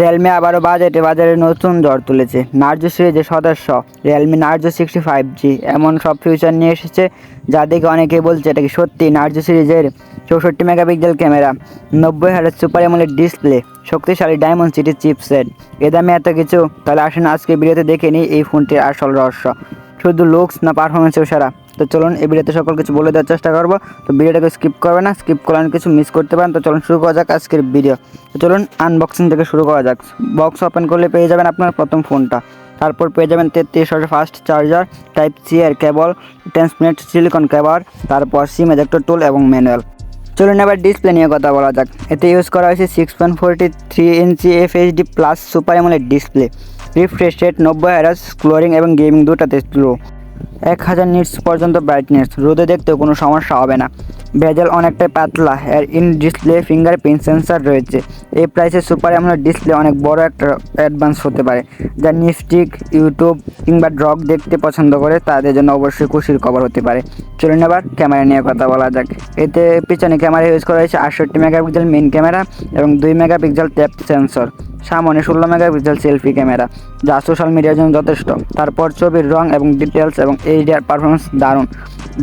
Realme আবারও বাজেটে বাজারে নতুন জ্বর তুলেছে। নার্জো সিরিজের সদস্য Realme Narzo sixty five G. এমন সব ফিউচার নিয়ে এসেছে যা দেখে অনেকে বলছে, এটা কি সত্যি? নার্জো সিরিজের চৌষট্টি মেগাপিক্সেল ক্যামেরা, নব্বই হাজার সুপার এমোলের ডিসপ্লে, শক্তিশালী ডায়মন্ড সিটি চিপসেট। এ দামে এত কিছু? তাহলে আসেন আজকে ভিডিওতে দেখে নিই এই ফোনটির আসল রহস্য। শুধু লুকস না পারফরমেন্সেও সারা। তো চলুন এই ভিডিওতে সকল কিছু বলে দেওয়ার চেষ্টা করব। তো ভিডিওটাকে স্কিপ করবে না স্কিপ করলে অনেক কিছু মিস করতে পারেন। তো চলুন শুরু করা যাক আজকের ভিডিও তো চলুন আনবক্সিং থেকে শুরু করা যাক। বক্স ওপেন করলে পেয়ে যাবেন আপনার প্রথম ফোনটা। তারপর পেয়ে যাবেন তেত্রিশ হাজার ফাস্ট চার্জার টাইপ সি এর কেবল ট্রান্সমিনেট সিলিকন কেবার তারপর সিম এজেক্টর টুল এবং ম্যানুয়াল চলুন এবার ডিসপ্লে নিয়ে কথা বলা যাক। এতে ইউজ করা হয়েছে six point forty three inch F HD plus super AMOLED display refresh rate নব্বই হাজার স্ক্লোরিং এবং গেমিং দুটাতে স্লো এক হাজার নিটস পর্যন্ত ব্রাইটনেস রোদে দেখতেও কোনো সমস্যা হবে না। ভেজেল অনেকটাই পাতলা, এর ইন ডিসপ্লে ফিঙ্গারপ্রিন্ট সেন্সার রয়েছে। এই প্রাইসে সুপার এমন ডিসপ্লে অনেক বড় একটা অ্যাডভান্স হতে পারে, যা নিফটিক ইউটিউব কিংবা ড্রগ দেখতে পছন্দ করে, তাদের জন্য অবশ্যই খুশির খবর হতে পারে। চলুন আবার ক্যামেরা নিয়ে কথা বলা যাক। এতে পিছনে ক্যামেরা ইউজ করা হয়েছে আটষট্টি মেগাপিক্সেল মেন ক্যামেরা এবং দুই মেগাপিক্সেল ট্যাপ সেন্সর সামনে ষোলো মেগাপিক্সেল সেলফি ক্যামেরা, যা সোশ্যাল মিডিয়ার জন্য যথেষ্ট। তারপর ছবির রং এবং ডিটেলস এবং এইচডিআর পারফরমেন্স দারুণ।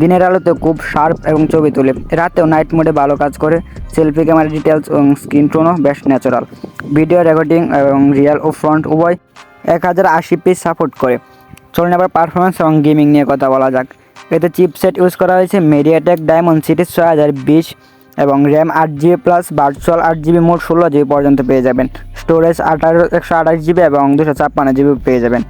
দিনের আলোতে খুব শার্প এবং ছবি তোলে। রাতেও নাইট মোডে ভালো কাজ করে। সেলফি ক্যামেরা ডিটেলস এবং স্ক্রিন টোনও বেশ ন্যাচারাল ভিডিও রেকর্ডিং এবং রিয়েল ও ফ্রন্ট উভয় এক হাজার আশি পিস সাপোর্ট করে। চলুন এবার পারফরমেন্স এবং গেমিং নিয়ে কথা বলা যাক। এতে চিপসেট ইউজ করা হয়েছে মিডিয়াটেক ডায়মন্ড সিটি ছয় হাজার বিশ এবং র্যাম আট জিবি প্লাস ভার্চুয়াল আট জিবি মোট ষোলো জিবি পর্যন্ত পেয়ে যাবেন। স্টোরেজ আঠারো, একশো আঠাশ জিবি এবং দুশো ছাপ্পান্ন জিবি পেয়ে যাবেন।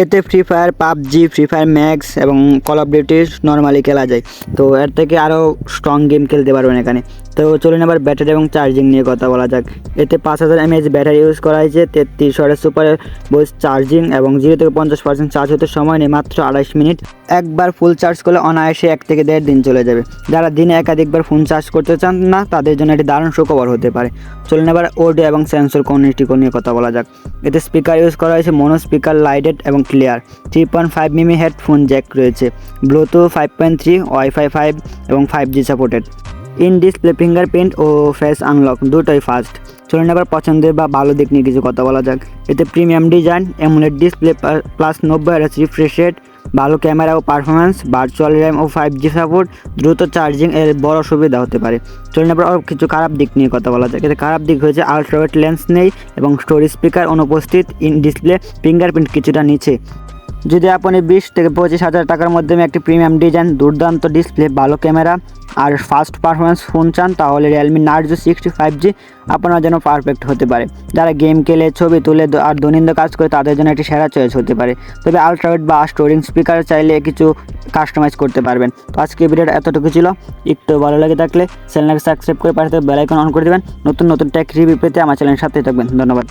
এতে free fire PUBG free fire Max এবং কল অফ ডিউটি নর্মালি খেলা যায়। তো এর থেকে আরও স্ট্রং গেম খেলতে পারবেন এখানে। তো চলুন এবার ব্যাটারি এবং চার্জিং নিয়ে কথা বলা যাক। এতে পাঁচ হাজার এমএএচ ব্যাটারি ইউজ করা হয়েছে, তেত্রিশ ওয়াটের সুপার বোস চার্জিং এবং জিরো থেকে পঞ্চাশ পার্সেন্ট চার্জ হতে সময় নেই, মাত্র আড়াইশ মিনিট একবার ফুল চার্জ করলে অনায়াসে এক থেকে দেড় দিন চলে যাবে। যারা দিনে একাধিকবার ফোন চার্জ করতে চান না, তাদের জন্য এটি দারুণ সুখবর হতে পারে। চলুন এবার অডিও এবং সেন্সর কোয়ালিটি নিয়ে কথা বলা যাক। এতে স্পিকার ইউজ করা হয়েছে মনো স্পিকার লাইটেড এবং clear three point five mm headphone jack রয়েছে। Bluetooth five point three wifi five এবং five G supported in display fingerprint O face unlock দুটোই ফাস্ট চলুন এবার পছন্দের বা ভালো দিক নিয়ে কিছু কথা বলা যাক। এতে premium design AMOLED display plus নব্বই হাজার রিফ্রেশ রেট ভালো ক্যামেরা ও পারফরমেন্স ভার্চুয়াল র্যাম ও ফাইভ জি সাপোর্ট দ্রুত চার্জিং এর বড় সুবিধা হতে পারে। চলুন এবার কিছু খারাপ দিক নিয়ে কথা বলা যাক। এতে খারাপ দিক হয়েছে আলট্রাওয়েট লেন্স নেই এবং স্টোরেজ স্পিকার অনুপস্থিত ইন ডিসপ্লে ফিঙ্গারপ্রিন্ট কিছুটা নিচে। যদি আপনি বিশ থেকে পঁচিশ হাজার টাকার মধ্যে একটি প্রিমিয়াম ডিজাইন দুর্দান্ত ডিসপ্লে ভালো ক্যামেরা আর ফাস্ট পারফরমেন্স ফোন চান, তাহলে Realme Narzo sixty five G আপনার জন্য পারফেক্ট হতে পারে। যারা গেম খেলে, ছবি তুলে আর দৈনন্দিন কাজ করে, তাদের জন্য একটি সেরা চয়েস হতে পারে। তবে আলট্রাওয়েট বা স্টোরিং স্পিকার চাইলে কিছু কাস্টমাইজ করতে পারবেন। তো আজকে ভিডিওটা এতটুকু ছিল। একটু ভালো লাগে থাকলে চ্যানেলকে সাবস্ক্রাইব করে পাশে বেলাইকন অন করে দেবেন। নতুন নতুন টেক রিভিউ পেতে আমার চ্যানেলের সাথেই থাকবেন। ধন্যবাদ।